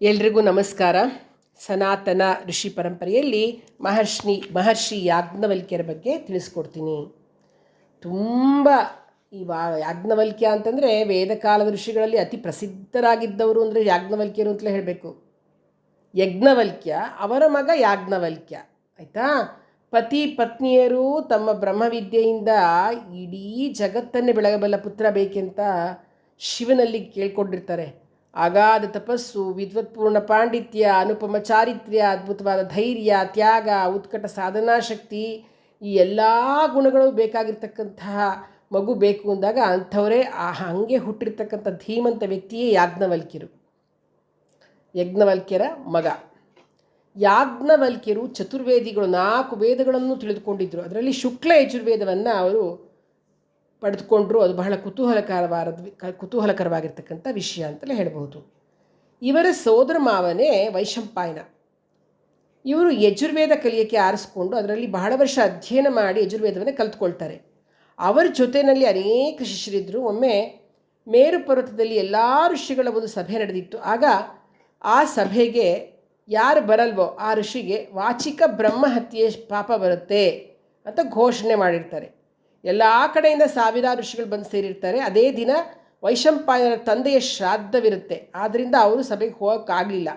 ಎಲ್ರಿಗೂ ನಮಸ್ಕಾರ. ಸನಾತನ ಋಷಿ ಪರಂಪರೆಯಲ್ಲಿ ಮಹರ್ಷಿ ಮಹರ್ಷಿ ಯಾಜ್ಞವಲ್ಕ್ಯರ ಬಗ್ಗೆ ತಿಳಿಸ್ಕೊಡ್ತೀನಿ. ತುಂಬ ಈ ವಾ ಯಾಜ್ಞವಲ್ಕ್ಯ ಅಂತಂದರೆ ವೇದಕಾಲದ ಋಷಿಗಳಲ್ಲಿ ಅತಿ ಪ್ರಸಿದ್ಧರಾಗಿದ್ದವರು ಅಂದರೆ ಯಾಜ್ಞವಲ್ಕ್ಯರು ಅಂತಲೇ ಹೇಳಬೇಕು. ಯಜ್ಞವಲ್ಕ್ಯ, ಅವರ ಮಗ ಯಾಜ್ಞವಲ್ಕ್ಯ, ಆಯಿತಾ? ಪತಿ ಪತ್ನಿಯರು ತಮ್ಮ ಬ್ರಹ್ಮವಿದ್ಯೆಯಿಂದ ಇಡೀ ಜಗತ್ತನ್ನೇ ಬೆಳಗಬಲ್ಲ ಪುತ್ರ ಬೇಕೆಂತ ಶಿವನಲ್ಲಿ ಕೇಳ್ಕೊಂಡಿರ್ತಾರೆ. ಅಗಾಧ ತಪಸ್ಸು ವಿದ್ವತ್ಪೂರ್ಣ ಪಾಂಡಿತ್ಯ, ಅನುಪಮ ಚಾರಿತ್ರ್ಯ, ಅದ್ಭುತವಾದ ಧೈರ್ಯ, ತ್ಯಾಗ, ಉತ್ಕಟ ಸಾಧನಾ ಶಕ್ತಿ ಈ ಎಲ್ಲ ಗುಣಗಳು ಬೇಕಾಗಿರ್ತಕ್ಕಂತಹ ಮಗು ಬೇಕು ಅಂದಾಗ ಅಂಥವರೇ ಆ ಹಾಗೆ ಹುಟ್ಟಿರ್ತಕ್ಕಂಥ ಧೀಮಂತ ವ್ಯಕ್ತಿಯೇ ಯಾಜ್ಞವಲ್ಕ್ಯರು. ಯಜ್ಞವಲ್ಕ್ಯರ ಮಗ. ಯಾಜ್ಞವಲ್ಕ್ಯರು ಚತುರ್ವೇದಿಗಳು ನಾಲ್ಕು ವೇದಗಳನ್ನು ತಿಳಿದುಕೊಂಡಿದ್ದರು ಅದರಲ್ಲಿ ಶುಕ್ಲ ಯಜುರ್ವೇದವನ್ನು ಅವರು ಪಡೆದುಕೊಂಡ್ರು, ಅದು ಬಹಳ ಕುತೂಹಲಕರವಾದ ಕುತೂಹಲಕರವಾಗಿರ್ತಕ್ಕಂಥ ವಿಷಯ ಅಂತಲೇ ಹೇಳಬಹುದು. ಇವರ ಸೋದರ ಮಾವನೇ ವೈಶಂಪಾಯನ. ಇವರು ಯಜುರ್ವೇದ ಕಲಿಯೋಕ್ಕೆ ಆರಿಸ್ಕೊಂಡು ಅದರಲ್ಲಿ ಬಹಳ ವರ್ಷ ಅಧ್ಯಯನ ಮಾಡಿ ಯಜುರ್ವೇದವನ್ನು ಕಲ್ತ್ಕೊಳ್ತಾರೆ. ಅವರ ಜೊತೆಯಲ್ಲಿ ಅನೇಕ ಶಿಷ್ಯರಿದ್ದರು ಒಮ್ಮೆ ಮೇರು ಪರ್ವತದಲ್ಲಿ ಎಲ್ಲ ಋಷಿಗಳ ಒಂದು ಸಭೆ ನಡೆದಿತ್ತು. ಆಗ ಆ ಸಭೆಗೆ ಯಾರು ಬರಲ್ವೋ ಆ ಋಷಿಗೆ ವಾಚಿಕ ಬ್ರಹ್ಮಹತ್ಯೆ ಪಾಪ ಬರುತ್ತೆ ಅಂತ ಘೋಷಣೆ ಮಾಡಿರ್ತಾರೆ. ಎಲ್ಲ ಕಡೆಯಿಂದ ಸಾವಿರಾರು ಋಷಿಗಳು ಬಂದು ಸೇರಿರ್ತಾರೆ. ಅದೇ ದಿನ ವೈಶಂಪಾಯನರ ತಂದೆಯ ಶ್ರಾದ್ದವಿರುತ್ತೆ. ಆದ್ದರಿಂದ ಅವರು ಸಭೆಗೆ ಹೋಗೋಕ್ಕಾಗಲಿಲ್ಲ.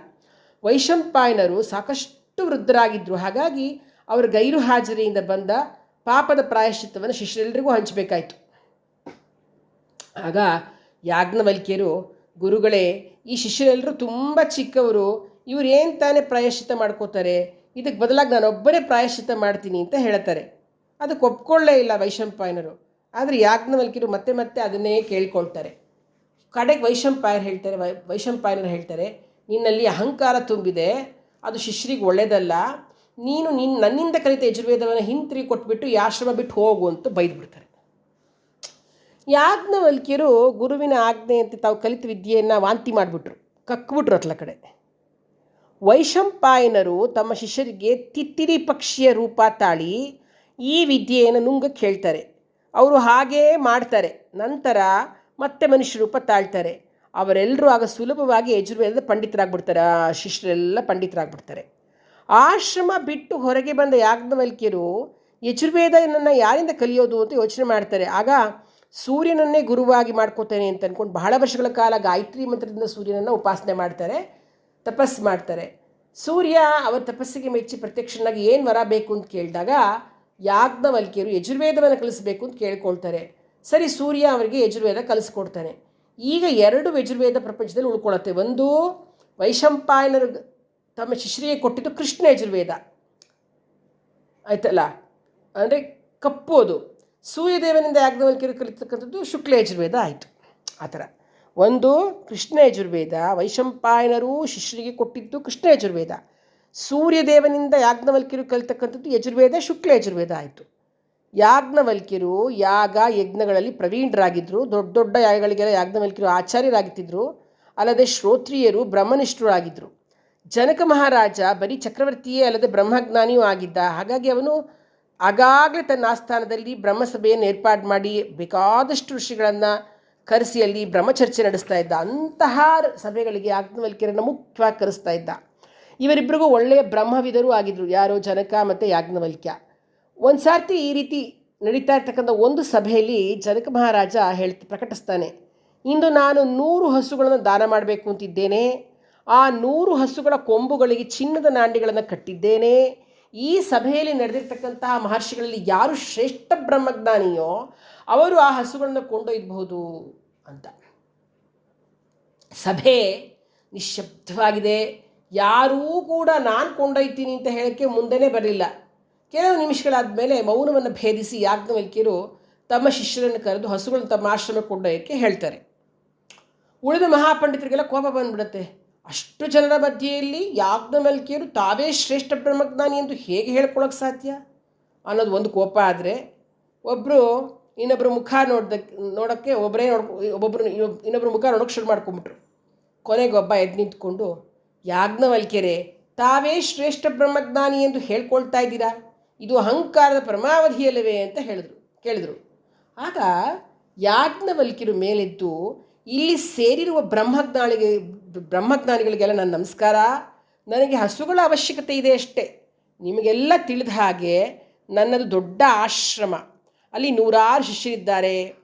ವೈಶಂಪಾಯನರು ಸಾಕಷ್ಟು ವೃದ್ಧರಾಗಿದ್ದರು ಹಾಗಾಗಿ ಅವರ ಗೈರು ಹಾಜರಿಯಿಂದ ಬಂದ ಪಾಪದ ಪ್ರಾಯಶ್ಚಿತ್ತವನ್ನು ಶಿಷ್ಯರೆಲ್ಲರಿಗೂ ಹಂಚಬೇಕಾಯಿತು. ಆಗ ಯಾಜ್ಞವಲ್ಕ್ಯರು, ಗುರುಗಳೇ, ಈ ಶಿಷ್ಯರೆಲ್ಲರೂ ತುಂಬ ಚಿಕ್ಕವರು, ಇವ್ರು ಏನು ತಾನೇ ಪ್ರಾಯಶ್ಚಿತ್ತ ಮಾಡ್ಕೋತಾರೆ, ಇದಕ್ಕೆ ಬದಲಾಗಿ ನಾನೊಬ್ಬರೇ ಪ್ರಾಯಶ್ಚಿತ್ತ ಮಾಡ್ತೀನಿ ಅಂತ ಹೇಳ್ತಾರೆ. ಅದಕ್ಕೆ ಒಪ್ಕೊಳ್ಳೇ ಇಲ್ಲ ವೈಶಂಪಾಯನರು ಆದರೆ ಯಾಜ್ಞವಲ್ಕಿರು ಮತ್ತೆ ಮತ್ತೆ ಅದನ್ನೇ ಕೇಳ್ಕೊಳ್ತಾರೆ. ಕಡೆಗೆ ವೈಶಂಪಾಯರ್ ಹೇಳ್ತಾರೆ, ವೈ ವೈಶಂಪಾಯನರು ಹೇಳ್ತಾರೆ, ನಿನ್ನಲ್ಲಿ ಅಹಂಕಾರ ತುಂಬಿದೆ, ಅದು ಶಿಷ್ಯರಿಗೆ ಒಳ್ಳೆಯದಲ್ಲ ನೀನು ನಿನ್ನ ನನ್ನಿಂದ ಕಲಿತ ಯಜುರ್ವೇದವನ್ನು ಹಿಂತಿರುಗಿ ಕೊಟ್ಬಿಟ್ಟು ಆಶ್ರಮ ಬಿಟ್ಟು ಹೋಗು ಅಂತ ಬೈದ್ಬಿಡ್ತಾರೆ. ಯಾಜ್ಞವಲ್ಕಿಯರು ಗುರುವಿನ ಆಜ್ಞೆಯಂತೆ ತಾವು ಕಲಿತ ವಿದ್ಯೆಯನ್ನು ವಾಂತಿ ಮಾಡಿಬಿಟ್ರು, ಕಕ್ಬಿಟ್ರು ಅತ್ಲ ಕಡೆ. ವೈಶಂಪಾಯನರು ತಮ್ಮ ಶಿಷ್ಯರಿಗೆ ತಿತ್ತಿರಿ ಪಕ್ಷಿಯ ರೂಪ ತಾಳಿ ಈ ವಿದ್ಯೆಯನ್ನು ನುಂಗಕ್ಕೆ ಹೇಳ್ತಾರೆ ಅವರು ಹಾಗೇ ಮಾಡ್ತಾರೆ. ನಂತರ ಮತ್ತೆ ಮನುಷ್ಯ ರೂಪ ತಾಳ್ತಾರೆ. ಅವರೆಲ್ಲರೂ ಆಗ ಸುಲಭವಾಗಿ ಯಜುರ್ವೇದದ ಪಂಡಿತರಾಗ್ಬಿಡ್ತಾರೆ. ಆ ಶಿಷ್ಯರೆಲ್ಲ ಪಂಡಿತರಾಗ್ಬಿಡ್ತಾರೆ. ಆಶ್ರಮ ಬಿಟ್ಟು ಹೊರಗೆ ಬಂದ ಯಾಜ್ಞವಲ್ಕ್ಯರು ಯಜುರ್ವೇದನನ್ನು ಯಾರಿಂದ ಕಲಿಯೋದು ಅಂತ ಯೋಚನೆ ಮಾಡ್ತಾರೆ. ಆಗ ಸೂರ್ಯನನ್ನೇ ಗುರುವಾಗಿ ಮಾಡ್ಕೋತೇನೆ ಅಂತ ಅಂದ್ಕೊಂಡು ಬಹಳ ವರ್ಷಗಳ ಕಾಲ ಗಾಯತ್ರಿ ಮಂತ್ರದಿಂದ ಸೂರ್ಯನನ್ನು ಉಪಾಸನೆ ಮಾಡ್ತಾರೆ. ತಪಸ್ಸು ಮಾಡ್ತಾರೆ. ಸೂರ್ಯ ಅವರ ತಪಸ್ಸಿಗೆ ಮೆಚ್ಚಿ ಪ್ರತ್ಯಕ್ಷನಾಗಿ ಏನು ವರ ಬೇಕು ಅಂತ ಕೇಳಿದಾಗ ಯಾಜ್ಞವಲ್ಕ್ಯರು ಯಜುರ್ವೇದವನ್ನು ಕಲಿಸಬೇಕು ಅಂತ ಕೇಳ್ಕೊಳ್ತಾರೆ. ಸರಿ, ಸೂರ್ಯ ಅವರಿಗೆ ಯಜುರ್ವೇದ ಕಲಿಸ್ಕೊಡ್ತಾನೆ. ಈಗ ಎರಡು ಯಜುರ್ವೇದ ಪ್ರಪಂಚದಲ್ಲಿ ಉಳ್ಕೊಳತ್ತೆ ಒಂದು ವೈಶಂಪಾಯನರು ತಮ್ಮ ಶಿಷ್ಯರಿಗೆ ಕೊಟ್ಟಿದ್ದು ಕೃಷ್ಣ ಯಜುರ್ವೇದ. ಆಯ್ತಲ್ಲ? ಅಂದರೆ ಕಪ್ಪೋದು. ಸೂರ್ಯದೇವನಿಂದ ಯಾಜ್ಞವಲ್ಕಿಯರು ಕಲಿತಕ್ಕಂಥದ್ದು ಶುಕ್ಲ ಯಜುರ್ವೇದ ಆಯಿತು. ಆ ಥರ. ಒಂದು ಕೃಷ್ಣ ಯಜುರ್ವೇದ, ವೈಶಂಪಾಯನರು ಶಿಷ್ಯರಿಗೆ ಕೊಟ್ಟಿದ್ದು ಕೃಷ್ಣ ಯಜುರ್ವೇದ. ಸೂರ್ಯದೇವನಿಂದ ಯಾಜ್ಞವಲ್ಕ್ಯರು ಕಲಿತಕ್ಕಂಥದ್ದು ಯಜುರ್ವೇದ, ಶುಕ್ಲ ಯಜುರ್ವೇದ ಆಯಿತು. ಯಾಜ್ಞವಲ್ಕಿರು ಯಾಗ, ಯಜ್ಞಗಳಲ್ಲಿ ಪ್ರವೀಣರಾಗಿದ್ದರು ದೊಡ್ಡ ದೊಡ್ಡ ಯಾಗಗಳಿಗೆಲ್ಲ ಯಾಜ್ಞವಲ್ಕ್ಯರು ಆಚಾರ್ಯರಾಗಿದ್ದರು ಅಲ್ಲದೆ ಶ್ರೋತ್ರಿಯರು ಬ್ರಹ್ಮನಿಷ್ಠರಾಗಿದ್ದರು ಜನಕ ಮಹಾರಾಜ ಬರೀ ಚಕ್ರವರ್ತಿಯೇ ಅಲ್ಲದೆ ಬ್ರಹ್ಮಜ್ಞಾನಿಯೂ ಆಗಿದ್ದ, ಹಾಗಾಗಿ ಅವನು ಆಗಾಗಲೇ ತನ್ನ ಆಸ್ಥಾನದಲ್ಲಿ ಬ್ರಹ್ಮಸಭೆಯನ್ನು ಏರ್ಪಾಡು ಮಾಡಿ ಬೇಕಾದಷ್ಟು ಋಷಿಗಳನ್ನು ಕರೆಸಿ ಅಲ್ಲಿ ಬ್ರಹ್ಮಚರ್ಚೆ ನಡೆಸ್ತಾ ಇದ್ದ. ಅಂತಹ ಸಭೆಗಳಿಗೆ ಯಾಜ್ಞವಲ್ಕ್ಯರನ್ನು ಮುಖ್ಯವಾಗಿ ಕರೆಸ್ತಾ ಇದ್ದ. ಇವರಿಬ್ಬರಿಗೂ ಒಳ್ಳೆಯ ಬ್ರಹ್ಮವಿದರೂ ಆಗಿದ್ದರು ಯಾರೋ ಜನಕ ಮತ್ತು ಯಾಜ್ಞವಲ್ಕ್ಯ. ಒಂದು ಸಾರ್ತಿ ಈ ರೀತಿ ನಡೀತಾ ಇರ್ತಕ್ಕಂಥ ಒಂದು ಸಭೆಯಲ್ಲಿ ಜನಕ ಮಹಾರಾಜ ಹೇಳ್ತ, ಪ್ರಕಟಿಸ್ತಾನೆ. ಇಂದು ನಾನು ನೂರು ಹಸುಗಳನ್ನು ದಾನ ಮಾಡಬೇಕು ಅಂತಿದ್ದೇನೆ. ಆ ನೂರು ಹಸುಗಳ ಕೊಂಬುಗಳಿಗೆ ಚಿನ್ನದ ನಾಂಡಿಗಳನ್ನು ಕಟ್ಟಿದ್ದೇನೆ. ಈ ಸಭೆಯಲ್ಲಿ ನಡೆದಿರ್ತಕ್ಕಂತಹ ಮಹರ್ಷಿಗಳಲ್ಲಿ ಯಾರು ಶ್ರೇಷ್ಠ ಬ್ರಹ್ಮಜ್ಞಾನಿಯೋ ಅವರು ಆ ಹಸುಗಳನ್ನು ಕೊಂಡೊಯ್ಯಬಹುದು ಅಂತ. ಸಭೆ ನಿಶ್ಶಬ್ದವಾಗಿದೆ ಯಾರೂ ಕೂಡ ನಾನು ಕೊಂಡೊಯ್ತೀನಿ ಅಂತ ಹೇಳೋಕ್ಕೆ ಮುಂದೆನೇ ಬರಲಿಲ್ಲ. ಕೆಲವು ನಿಮಿಷಗಳಾದ ಮೇಲೆ ಮೌನವನ್ನು ಭೇದಿಸಿ ಯಾಜ್ಞವಲ್ಕಿಯರು ತಮ್ಮ ಶಿಷ್ಯರನ್ನು ಕರೆದು ಹಸುಗಳನ್ನು ತಮ್ಮ ಆಶ್ರಮ ಕೊಂಡೊಯ್ಯಕ್ಕೆ ಹೇಳ್ತಾರೆ. ಉಳಿದ ಮಹಾಪಂಡಿತರಿಗೆಲ್ಲ ಕೋಪ ಬಂದ್ಬಿಡುತ್ತೆ. ಅಷ್ಟು ಜನರ ಮಧ್ಯೆಯಲ್ಲಿ ಯಾಜ್ಞವಲ್ಕಿಯರು ತಾವೇ ಶ್ರೇಷ್ಠ ಬ್ರಹ್ಮಜ್ಞಾನಿ ಎಂದು ಹೇಗೆ ಹೇಳ್ಕೊಳ್ಳೋಕೆ ಸಾಧ್ಯ? ಅನ್ನೋದು ಒಂದು ಕೋಪ ಆದರೆ ಒಬ್ಬರು ಇನ್ನೊಬ್ಬರು ಮುಖ ನೋಡ್ದಕ್ಕೆ ನೋಡೋಕ್ಕೆ ಒಬ್ಬರೇ ನೋಡ್ಕೊ ಒಬ್ಬೊಬ್ಬರು ಇನ್ನೊಬ್ಬರು ಮುಖ ನೋಡೋಕೆ ಶುರು ಮಾಡ್ಕೊಂಬಿಟ್ರು ಕೊನೆಗೆ ಒಬ್ಬ ಎದ್ದು ನಿಂತ್ಕೊಂಡು ಯಾಜ್ಞವಲ್ಕ್ಯರೇ, ತಾವೇ ಶ್ರೇಷ್ಠ ಬ್ರಹ್ಮಜ್ಞಾನಿ ಎಂದು ಹೇಳ್ಕೊಳ್ತಾ ಇದ್ದೀರಾ? ಇದು ಅಹಂಕಾರದ ಪರಮಾವಧಿಯಲ್ಲವೇ ಅಂತ ಹೇಳಿದ್ರು, ಕೇಳಿದರು. ಆಗ ಯಾಜ್ಞವಲ್ಕ್ಯರು ಮೇಲೆದ್ದು, ಇಲ್ಲಿ ಸೇರಿರುವ ಬ್ರಹ್ಮಜ್ಞಾನಿಗೆ, ಬ್ರಹ್ಮಜ್ಞಾನಿಗಳಿಗೆಲ್ಲ ನನ್ನ ನಮಸ್ಕಾರ, ನನಗೆ ಹಸುಗಳ ಅವಶ್ಯಕತೆ ಇದೆ ಅಷ್ಟೇ. ನಿಮಗೆಲ್ಲ ತಿಳಿದ ಹಾಗೆ ನನ್ನದು ದೊಡ್ಡ ಆಶ್ರಮ. ಅಲ್ಲಿ ನೂರಾರು ಶಿಷ್ಯರಿದ್ದಾರೆ.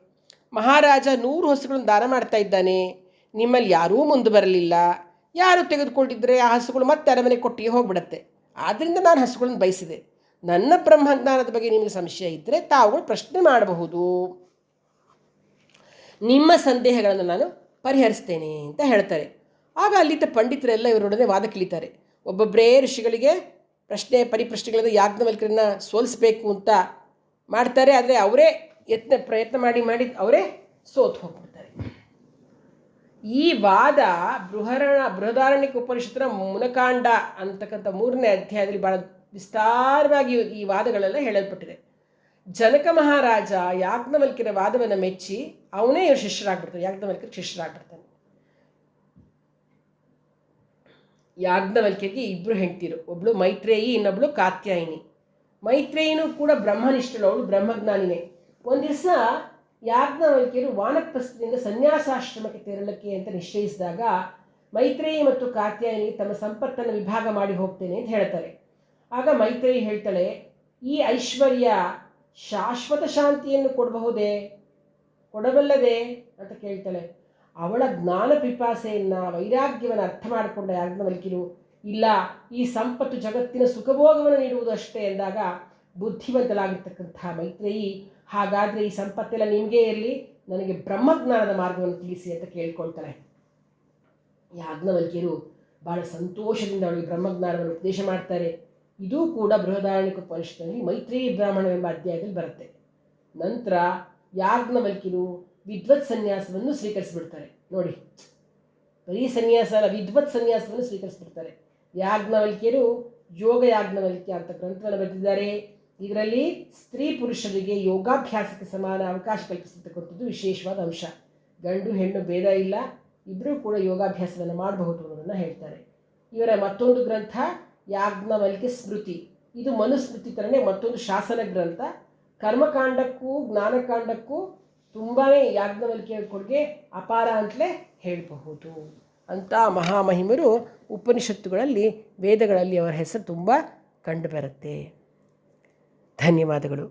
ಮಹಾರಾಜ ನೂರು ಹಸುಗಳನ್ನು ದಾನ ಮಾಡ್ತಾ ಇದ್ದಾನೆ. ನಿಮ್ಮಲ್ಲಿ ಯಾರೂ ಮುಂದೆ ಬರಲಿಲ್ಲ. ಯಾರು ತೆಗೆದುಕೊಂಡಿದ್ದರೆ ಆ ಹಸುಗಳು ಮತ್ತೆ ಅರಮನೆ ಕೊಟ್ಟಿಗೆ ಹೋಗ್ಬಿಡತ್ತೆ. ಆದ್ದರಿಂದ ನಾನು ಹಸುಗಳನ್ನು ಬಯಸಿದೆ. ನನ್ನ ಬ್ರಹ್ಮಜ್ಞಾನದ ಬಗ್ಗೆ ನಿಮಗೆ ಸಂಶಯ ಇದ್ದರೆ ತಾವುಗಳು ಪ್ರಶ್ನೆ ಮಾಡಬಹುದು. ನಿಮ್ಮ ಸಂದೇಹಗಳನ್ನು ನಾನು ಪರಿಹರಿಸ್ತೇನೆ ಅಂತ ಹೇಳ್ತಾರೆ. ಆಗ ಅಲ್ಲಿದ್ದ ಪಂಡಿತರೆಲ್ಲ ಇವರೊಡನೆ ವಾದ ಕಿಳಿತಾರೆ. ಒಬ್ಬೊಬ್ಬರೇ ಋಷಿಗಳಿಗೆ ಪ್ರಶ್ನೆ ಪರಿಪ್ರಶ್ನೆಗಳಿಂದ ಯಾಜ್ಞವಲ್ಕರನ್ನ ಸೋಲಿಸ್ಬೇಕು ಅಂತ ಮಾಡ್ತಾರೆ. ಆದರೆ ಅವರೇ ಯತ್ನ ಪ್ರಯತ್ನ ಮಾಡಿ ಮಾಡಿ ಅವರೇ ಸೋತು ಹೋಗ್ಬಿಡ್ತಾರೆ. ಈ ವಾದ ಬೃಹರಣ ಬೃಹದಾರಣ್ಯಕ ಉಪನಿಷತ್ತಿನ ಮುನಕಾಂಡ ಅಂತಕ್ಕಂಥ ಮೂರನೇ ಅಧ್ಯಾಯದಲ್ಲಿ ಬಹಳ ವಿಸ್ತಾರವಾಗಿ ಈ ವಾದಗಳೆಲ್ಲ ಹೇಳಲ್ಪಟ್ಟಿದೆ. ಜನಕ ಮಹಾರಾಜ ಯಾಜ್ಞವಲ್ಕಿರ ವಾದವನ್ನು ಮೆಚ್ಚಿ ಅವನೇ ಇವ್ರ ಶಿಷ್ಯರಾಗ್ಬಿಡ್ತಾನೆ ಯಾಜ್ಞವಲ್ಕಿರ ಶಿಷ್ಯರಾಗ್ಬಿಡ್ತಾನೆ ಯಾಜ್ಞವಲ್ಕಿಯರಿಗೆ ಇಬ್ಬರು ಹೆಂಡ್ತಿರು. ಒಬ್ಳು ಮೈತ್ರೇಯಿ, ಇನ್ನೊಬ್ಳು ಕಾತ್ಯಾಯಿನಿ. ಮೈತ್ರೇಯಿನೂ ಕೂಡ ಬ್ರಹ್ಮನಿಷ್ಠಳು ಅವಳು ಬ್ರಹ್ಮಜ್ಞಾನಿನೇ. ಒಂದು ದಿವಸ ಯಾಜ್ಞವಲ್ಕಿಯರು ವಾನಪ್ರಸ್ಥದಿಂದ ಸನ್ಯಾಸಾಶ್ರಮಕ್ಕೆ ತೆರಳಕ್ಕೆ ಅಂತ ನಿಶ್ಚಯಿಸಿದಾಗ ಮೈತ್ರೇಯಿ ಮತ್ತು ಕಾತ್ಯಾಯಿನಿ ತಮ್ಮ ಸಂಪತ್ತನ್ನು ವಿಭಾಗ ಮಾಡಿ ಹೋಗ್ತೇನೆ ಅಂತ ಹೇಳ್ತಾರೆ. ಆಗ ಮೈತ್ರೇಯಿ ಹೇಳ್ತಾಳೆ, ಈ ಐಶ್ವರ್ಯ ಶಾಶ್ವತ ಶಾಂತಿಯನ್ನು ಕೊಡಬಹುದೇ? ಕೊಡಬಲ್ಲದೆ? ಅಂತ ಕೇಳ್ತಾಳೆ. ಅವಳ ಜ್ಞಾನ ಪಿಪಾಸೆಯನ್ನು ವೈರಾಗ್ಯವನ್ನು ಅರ್ಥ ಮಾಡಿಕೊಂಡ ಯಾಜ್ಞವಲ್ಕಿರು ಇಲ್ಲ, ಈ ಸಂಪತ್ತು ಜಗತ್ತಿನ ಸುಖಭೋಗವನ್ನು ನೀಡುವುದು ಅಷ್ಟೇ ಎಂದಾಗ ಬುದ್ಧಿವಂತಲಾಗಿರ್ತಕ್ಕಂತಹ ಮೈತ್ರೇಯಿ ಹಾಗಾದರೆ ಈ ಸಂಪತ್ತೆಲ್ಲ ನಿಮಗೆ ಇರಲಿ, ನನಗೆ ಬ್ರಹ್ಮಜ್ಞಾನದ ಮಾರ್ಗವನ್ನು ತಿಳಿಸಿ ಅಂತ ಕೇಳ್ಕೊಳ್ತಾಳೆ ಯಾಜ್ಞವಲ್ಕಿಯರು ಬಹಳ ಸಂತೋಷದಿಂದ ಅವಳಿಗೆ ಬ್ರಹ್ಮಜ್ಞಾನವನ್ನು ಉಪದೇಶ ಮಾಡ್ತಾರೆ. ಇದೂ ಕೂಡ ಬೃಹದಾರಣಿಕ ಉಪನಿಷತ್ತಿನಲ್ಲಿ ಮೈತ್ರಿ ಬ್ರಾಹ್ಮಣವೆಂಬ ಅಧ್ಯಾಯದಲ್ಲಿ ಬರುತ್ತೆ. ನಂತರ ಯಾಜ್ಞವಲ್ಕಿರು ವಿದ್ವತ್ ಸನ್ಯಾಸವನ್ನು ಸ್ವೀಕರಿಸಿಬಿಡ್ತಾರೆ. ನೋಡಿ, ಬರೀ ಸನ್ಯಾಸ ಅಲ್ಲ, ವಿದ್ವತ್ ಸನ್ಯಾಸವನ್ನು ಸ್ವೀಕರಿಸಿಬಿಡ್ತಾರೆ. ಯಾಜ್ಞವಲ್ಕಿಯರು ಯೋಗ ಯಾಜ್ಞವಲ್ಕ್ಯ ಅಂತ ಗ್ರಂಥವನ್ನು ಬರೆದಿದ್ದಾರೆ. ಇದರಲ್ಲಿ ಸ್ತ್ರೀ ಪುರುಷರಿಗೆ ಯೋಗಾಭ್ಯಾಸಕ್ಕೆ ಸಮಾನ ಅವಕಾಶ ಕಲ್ಪಿಸತಕ್ಕಂಥದ್ದು ವಿಶೇಷವಾದ ಅಂಶ. ಗಂಡು, ಹೆಣ್ಣು ಭೇದ ಇಲ್ಲ. ಇಬ್ಬರೂ ಕೂಡ ಯೋಗಾಭ್ಯಾಸವನ್ನು ಮಾಡಬಹುದು ಅನ್ನೋದನ್ನು ಹೇಳ್ತಾರೆ. ಇವರ ಮತ್ತೊಂದು ಗ್ರಂಥ ಯಾಜ್ಞವಲ್ಕೆ ಸ್ಮೃತಿ. ಇದು ಮನುಸ್ಮೃತಿ ಥರನೇ ಮತ್ತೊಂದು ಶಾಸನ ಗ್ರಂಥ. ಕರ್ಮಕಾಂಡಕ್ಕೂ, ಜ್ಞಾನಕಾಂಡಕ್ಕೂ ತುಂಬಾ ಯಾಜ್ಞವಲ್ಕೆಯ ಕೊಡುಗೆ ಅಪಾರ ಅಂತಲೇ ಹೇಳಬಹುದು. ಅಂತ ಮಹಾಮಹಿಮರು ಉಪನಿಷತ್ತುಗಳಲ್ಲಿ, ವೇದಗಳಲ್ಲಿ ಅವರ ಹೆಸರು ತುಂಬ ಕಂಡುಬರುತ್ತೆ ಧನ್ಯವಾದಗಳು